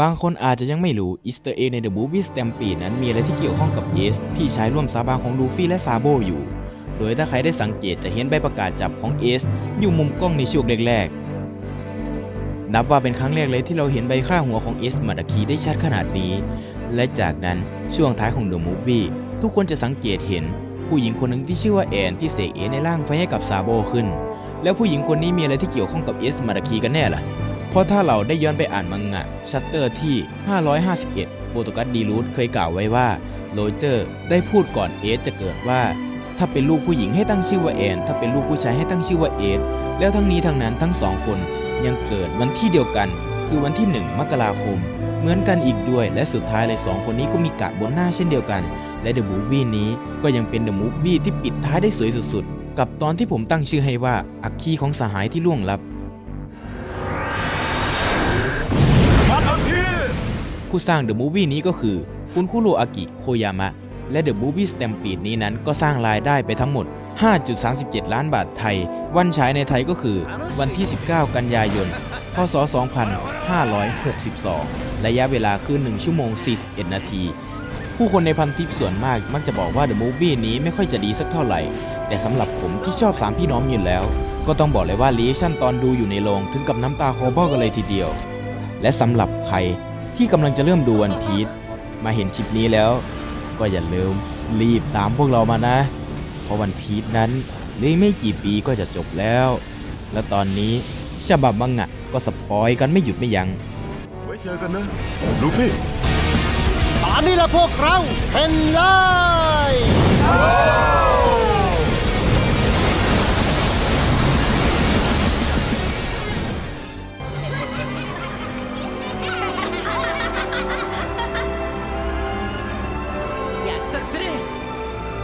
บางคนอาจจะยังไม่รู้อีสเตอร์เอใน The Movie Stampede นั้นมีอะไรที่เกี่ยวข้องกับเอสพี่ชายร่วมสาบานของลูฟี่และซาโบอยู่ โดยถ้าใครได้สังเกตจะเห็นใบประกาศจับของเอสอยู่มุมกล้องในช่วงแรกๆ นับว่าเป็นครั้งแรกเลยที่เราเห็นใบค่าหัวของเอสมาดาคีได้ชัดขนาดนี้ และจากนั้นช่วงท้ายของ The Movie ทุกคนจะสังเกตเห็นผู้หญิงคนหนึ่งที่ชื่อว่าแอนที่เสกเอในร่างไฟให้กับซาโบขึ้น แล้วผู้หญิงคนนี้มีอะไรที่เกี่ยวข้องกับเอสมาดาคีกันแน่ล่ะ เพราะถ้าเราได้ย้อนไปอ่านมังงะชัตเตอร์ที่ 551 โปรตุกัสดีรูทเคยกล่าวไว้ว่าโรเจอร์ได้พูดก่อนเอสจะเกิดว่า ถ้าเป็นลูกผู้หญิงให้ตั้งชื่อว่าแอน ถ้าเป็นลูกผู้ชายให้ตั้งชื่อว่าเอสแล้วทั้งนี้ทั้งนั้นทั้งสองคนยังเกิดวันที่เดียวกัน คือวันที่ 1 มกราคม เหมือนกันอีกด้วย และสุดท้ายเลยสองคนนี้ก็มีกะบนหน้าเช่นเดียวกัน และเดอะมูฟวี่นี้ก็ยังเป็นเดอะมูฟวี่ที่ปิดท้ายได้สวยสุดๆ กับตอนที่ผมตั้งชื่อให้ว่าอัคคีของสหายที่ล่วงลับ ผู้สร้าง The Movie นี้ก็คือคุณคุโรอากิโคยามะ และ The Movie Stampede นี้นั้นก็สร้างรายได้ไปทั้งหมด 5.37 ล้านบาทไทย วันฉายในไทยก็คือ วันที่ 19 กันยายน พศ 2562 ระยะเวลาคือ 1 ชั่วโมง 41 นาที ผู้คนในพันทิปส่วนมากมักจะบอกว่า The Movie นี้ไม่ค่อยจะดีสักเท่าไหร่ แต่สำหรับผมที่ชอบ 3 พี่น้องอยู่แล้ว ก็ต้องบอกเลยว่ารีชั่นตอนดูอยู่ในโรงถึงกับน้ำตาคอเบ้ากันเลยทีเดียว และสำหรับใคร ที่กำลังจะเริ่มดูวันพี e มาเห็นคลิปนี้แล้ว ก็อย่าลืมรีบตามพวกเรามานะ เพราะวันพี e นั้นเหลยไม่กี่ปีก็จะจบแล้ว และตอนนี้ฉบับมังงะก็สปอยกันไม่หยุดไม่ยัง้งไว้เจอกันนะลูฟี่ตอนนี้ละพวกเราเห็นเลย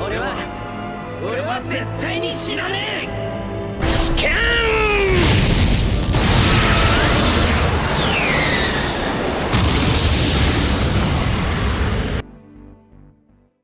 俺は俺は絶対に死なねえ。